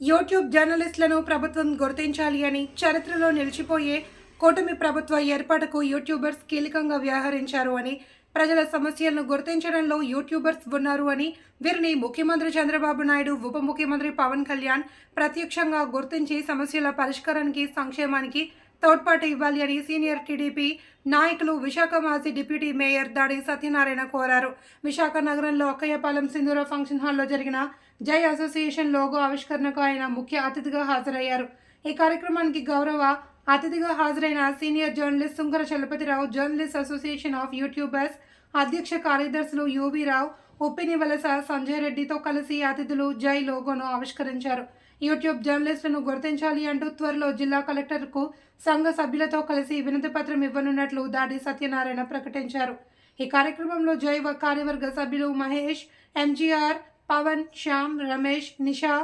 YouTube జర్నలిస్టులను ప్రభుత్వం గుర్తించాలి అని చరిత్రలో నిలిచిపోయే కూటమి ప్రభుత్వ ఏర్పాటుకు యూట్యూబర్స్ కీలకంగా వ్యవహరించారు అని ప్రజల సమస్యలను గుర్తించడంలో యూట్యూబర్స్ ఉన్నారు అని వీరిని ముఖ్యమంత్రి చంద్రబాబు నాయుడు ఉప ముఖ్యమంత్రి పవన్ కళ్యాణ్ ప్రత్యక్షంగా గుర్తించి సమస్యల పరిష్కారానికి సంక్షేమానికి తోడ్పాటు ఇవ్వాలి అని సీనియర్ టీడీపీ నాయకులు విశాఖ మాజీ డిప్యూటీ మేయర్ దాడి సత్యనారాయణ కోరారు. విశాఖ నగరంలో అక్కయ్యపాలెం సింధూర ఫంక్షన్ హాల్లో జరిగిన జై అసోసియేషన్ లోగో ఆవిష్కరణకు ఆయన ముఖ్య అతిథిగా హాజరయ్యారు. ఈ కార్యక్రమానికి గౌరవ అతిథిగా హాజరైన senior journalist Sunkara Chalapathirao journalist association of YouTubers అధ్యక్ష కార్యదర్శులు యువీరావు రావు సంజయ్ రెడ్డితో కలిసి అతిథులు జై లోగోను ఆవిష్కరించారు. యూట్యూబ్ జర్నలిస్టులను గుర్తించాలి అంటూ త్వరలో జిల్లా కలెక్టర్కు సంఘ సభ్యులతో కలిసి వినతి పత్రం ఇవ్వనున్నట్లు దాడి సత్యనారాయణ ప్రకటించారు. ఈ కార్యక్రమంలో జై కార్యవర్గ సభ్యులు Mahesh MGR Pawan Shyam Ramesh Nisha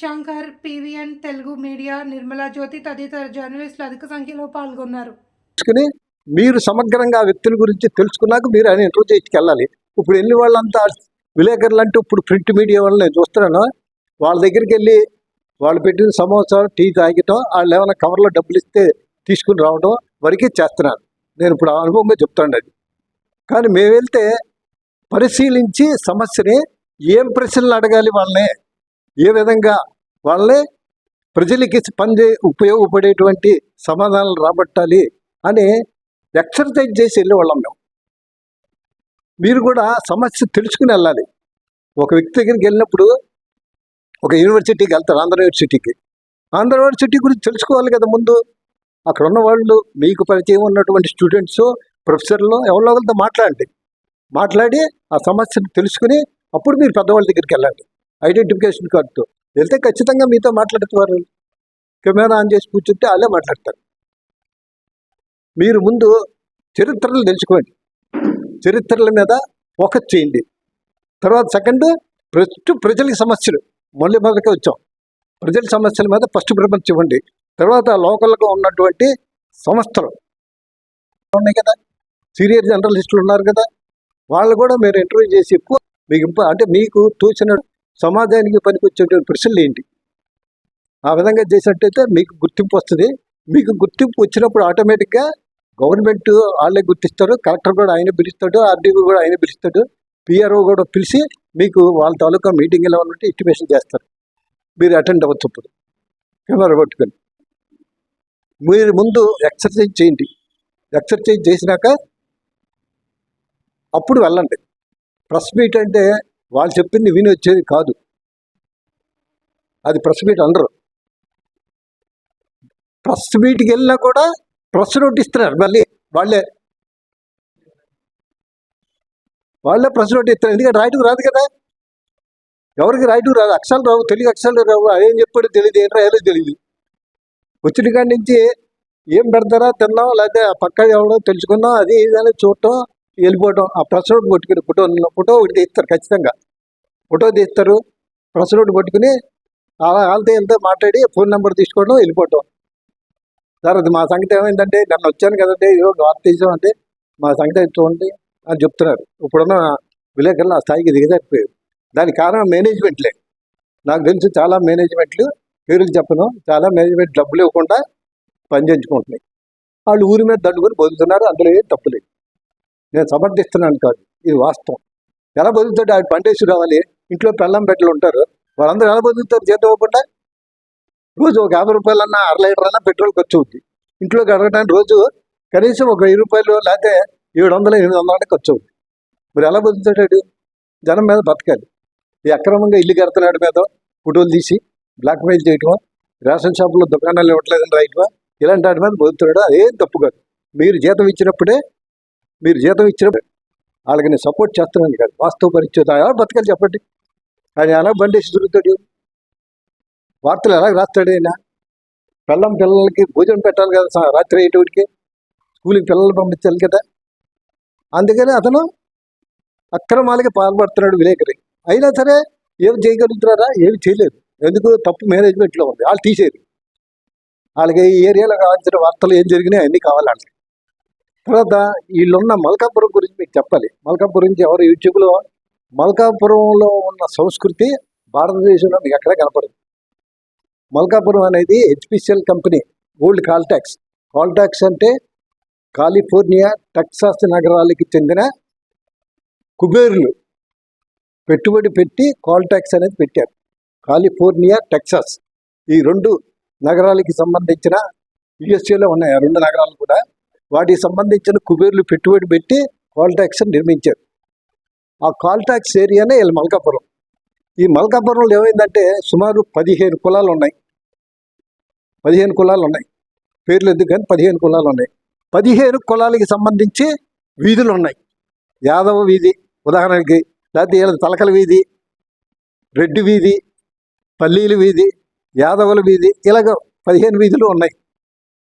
Shankar PVN Telugu media Nirmala Jyothi తదితర జర్నలిస్టులు అధిక సంఖ్యలో పాల్గొన్నారు. మీరు సమగ్రంగా వ్యక్తుల గురించి తెలుసుకున్నాక మీరు ఆయన ఇంటర్వ్యూ చేసుకెళ్ళాలి ఇప్పుడు వెళ్ళి వాళ్ళంతా విలేకరులు అంటే ఇప్పుడు ప్రింట్ మీడియా వాళ్ళని నేను చూస్తున్నాను. వాళ్ళ దగ్గరికి వెళ్ళి వాళ్ళు పెట్టిన సమోసాలు టీ తాగటం వాళ్ళు ఏమైనా కవర్లో డబ్బులు ఇస్తే తీసుకుని రావడం వరకే చేస్తున్నారు. నేను ఇప్పుడు ఆ అనుభవంగా చెప్తాను అది. కానీ మేము వెళ్తే పరిశీలించి సమస్యని ఏం ప్రశ్నలు అడగాలి వాళ్ళని ఏ విధంగా వాళ్ళని ప్రజలకి స్పందే ఉపయోగపడేటువంటి సమాధానాలు రాబట్టాలి అని ఎక్సర్సైజ్ చేసి వెళ్ళేవాళ్ళం మేము. మీరు కూడా సమస్య తెలుసుకుని వెళ్ళాలి. ఒక వ్యక్తి దగ్గరికి వెళ్ళినప్పుడు ఒక యూనివర్సిటీకి వెళ్తారు ఆంధ్ర యూనివర్సిటీకి. ఆంధ్ర యూనివర్సిటీ గురించి తెలుసుకోవాలి కదా ముందు. అక్కడ ఉన్న వాళ్ళు మీకు పరిచయం ఉన్నటువంటి స్టూడెంట్స్ ప్రొఫెసర్లు ఎవరో ఒకరితో మాట్లాడండి. మాట్లాడి ఆ సమస్యను తెలుసుకుని అప్పుడు మీరు పెద్దవాళ్ళ దగ్గరికి వెళ్ళండి. ఐడెంటిఫికేషన్ కార్డుతో వెళ్తే ఖచ్చితంగా మీతో మాట్లాడతారు కెమెరా ఆన్ చేసి కూర్చుంటే వాళ్ళే మాట్లాడతారు. మీరు ముందు చరిత్రలు తెలుసుకోండి. చరిత్రల మీద ఫోకస్ చేయండి. తర్వాత సెకండ్ ఫస్ట్ ప్రజలకి సమస్యలు. మళ్ళీ మొదటికి వచ్చాం. ప్రజల సమస్యల మీద ఫస్ట్ ప్రిఫరెన్స్ ఇవ్వండి. తర్వాత లోకల్గా ఉన్నటువంటి సంస్థలు. ఉన్నాయి కదా? సీనియర్ జర్నలిస్టులు ఉన్నారు కదా? వాళ్ళు కూడా మీరు ఇంటర్వ్యూ చేసి ఎక్కువ మీకు ఇంప- అంటే మీకు తోచిన సమాజానికి పనికొచ్చేటువంటి ప్రశ్నలు ఏంటి? ఆ విధంగా చేసినట్టయితే మీకు గుర్తింపు వస్తుంది. మీకు గుర్తింపు వచ్చినప్పుడు ఆటోమేటిక్గా గవర్నమెంట్ వాళ్ళే గుర్తిస్తారు. కలెక్టర్ కూడా ఆయన పిలుస్తాడు. ఆర్డీఓ కూడా ఆయన పిలుస్తాడు. పిఆర్ఓ కూడా పిలిచి మీకు వాళ్ళ తాలూకా మీటింగ్ ఎలా ఉంటే ఇంటిమేషన్ చేస్తారు. మీరు అటెండ్ అవ్వచ్చు ఇప్పుడు కెమెరా పట్టుకొని. మీరు ముందు ఎక్సర్సైజ్ చేయండి. ఎక్సర్సైజ్ చేసినాక అప్పుడు వెళ్ళండి. ప్రెస్ మీట్ అంటే వాళ్ళు చెప్పింది విని వచ్చేది కాదు. అది ప్రెస్ మీట్ అనరు. ప్రెస్ మీట్కి వెళ్ళినా కూడా ప్రెస్ నోట్ ఇస్తున్నారు. మళ్ళీ వాళ్ళే వాళ్ళే ప్రశ్న నోట్ ఇస్తారు. ఎందుకంటే రైటుకు రాదు కదా. ఎవరికి రైటుకు రాదు. అక్షరాలు రావు తెలుగు అక్షరాలు రావు. అదేం చెప్పాడు తెలియదు ఏం రాయాలో తెలియదు వచ్చిన కాడి నుంచి ఏం పెడతారా తిన్నాం లేకపోతే ఆ పక్క ఎవడో తెలుసుకున్నాం అది ఏదైనా చూడటం వెళ్ళిపోవటం. ఆ ప్రెస్ నోట్ పట్టుకుని ఫోటో ఫోటో ఒకటి తీస్తారు ఖచ్చితంగా. ఫోటో తీస్తారు. ప్రెస్ నోట్ పట్టుకుని అలా వాళ్ళతో వెళ్తే మాట్లాడి ఫోన్ నెంబర్ తీసుకోవడం వెళ్ళిపోవటం. తర్వాత మా సంగతి ఏమైందంటే నన్ను వచ్చాను కదంటే ఈరోజు వార్త తీసామంటే మా సంగతి చూడండి. అని చెప్తున్నారు. ఇప్పుడున్న విలేకరులు ఆ స్థాయికి దిగజారిపోయారు. దానికి కారణం మేనేజ్మెంట్లే. నాకు తెలిసి చాలా మేనేజ్మెంట్లు పేర్లు చెప్పను. చాలా మేనేజ్మెంట్ డబ్బులు ఇవ్వకుండా పనిచేయించుకుంటున్నాయి వాళ్ళు ఊరి మీద దండుకొని బతుకుతున్నారు. అందులో ఏం తప్పులేదు నేను సమర్థిస్తున్నాను కాదు. ఇది వాస్తవం. ఎలా బతుకుతాడు ఆవిడ పంటేసి రావాలి. ఇంట్లో పెళ్ళం పెట్టలు ఉంటారు. వాళ్ళందరూ ఎలా బతుకుతారు చేత ఇవ్వకుండా రోజు ఒక యాభై రూపాయలన్నా అర లీటర్ అన్నా పెట్రోల్ ఖర్చు అవుద్ది. ఇంట్లోకి అడగడానికి రోజు కనీసం ఒక వెయ్యి రూపాయలు లేకపోతే ఏడు వందలు ఎనిమిది వందలు ఖర్చు అవుతుంది. మరి ఎలా బతుకుతాడు? జనం మీద బతకాలి. ఈ అక్రమంగా ఇల్లు కడుతున్నాడు మీద ఫోటోలు తీసి బ్లాక్మెయిల్ చేయటమా? రేషన్ షాపులో దుకాణాలు ఇవ్వట్లేదని రాయటమా? ఇలాంటి వాటి మీద బతుకుతున్నాడు అదేం తప్పు కాదు. మీరు జీతం ఇచ్చినప్పుడే మీరు జీతం ఇచ్చినప్పుడు వాళ్ళకి నేను సపోర్ట్ చేస్తున్నాను కాదు. వాస్తవ పరిచయం ఎలా బతకాలి చెప్పండి. ఆయన ఎలా బండేసి దొరుకుతాడు వార్తలు ఎలా రాస్తాడు ఆయన? పిల్లం పిల్లలకి భోజనం పెట్టాలి కదా రాత్రి అయ్యేటికి స్కూల్కి పిల్లలు పంపించాలి కదా. అందుకని అతను అక్రమాలకి పాల్పడుతున్నాడు విలేకరి. అయినా సరే ఏం చేయగలుగుతున్నారా? ఏమి చేయలేదు. ఎందుకు? తప్పు మేనేజ్మెంట్లో ఉంది. వాళ్ళు తీసేది. వాళ్ళకి ఈ ఏరియాలో కావాల్సిన వార్తలు ఏం జరిగినాయి అన్నీ కావాలి వాళ్ళకి తర్వాత వీళ్ళున్న మల్కాపురం గురించి మీకు చెప్పాలి. మల్కాపురం గురించి ఎవరు యూట్యూబ్లో మల్కాపురంలో ఉన్న సంస్కృతి భారతదేశంలో మీకు ఎక్కడ కనపడదు. మల్కాపురం అనేది HPCL company old Caltex. Caltex అంటే కాలిఫోర్నియా టెక్సాస్ నగరాలకి చెందిన కుబేరులు పెట్టుబడి పెట్టి కాల్టాక్స్ అనేది పెట్టారు. కాలిఫోర్నియా టెక్సాస్ ఈ రెండు నగరాలకి సంబంధించిన యుఎస్ఏలో ఉన్నాయి. ఆ రెండు నగరాలు కూడా వాటికి సంబంధించిన కుబేర్లు పెట్టుబడి పెట్టి కాల్టాక్స్ నిర్మించారు. ఆ కాల్టాక్స్ ఏరియానే వీళ్ళ మల్కాపురం. ఈ మల్కాపురంలో ఏమైందంటే సుమారు పదిహేను కులాలు ఉన్నాయి. పదిహేను కులాలు ఉన్నాయి. పేర్లు ఎందుకు కానీ పదిహేను కులాలు ఉన్నాయి. పదిహేను కులాలకి సంబంధించి వీధులు ఉన్నాయి. యాదవ వీధి ఉదాహరణకి లేకపోతే వీళ్ళ తలకల వీధి రెడ్డి వీధి పల్లీల వీధి యాదవుల వీధి ఇలాగ పదిహేను వీధులు ఉన్నాయి.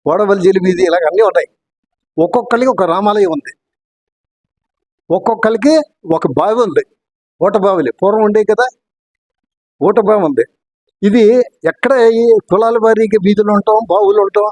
ఓడవల్జీల వీధి ఇలాగ అన్నీ ఉన్నాయి. ఒక్కొక్కరికి ఒక రామాలయం ఉంది. ఒక్కొక్కరికి ఒక బావి ఉంది. ఓటబావిలి పూర్వం ఉండే కదా ఓటబావి ఉంది. ఇది ఎక్కడ ఈ కులాల వారికి వీధులు ఉంటాం బావులు ఉంటాం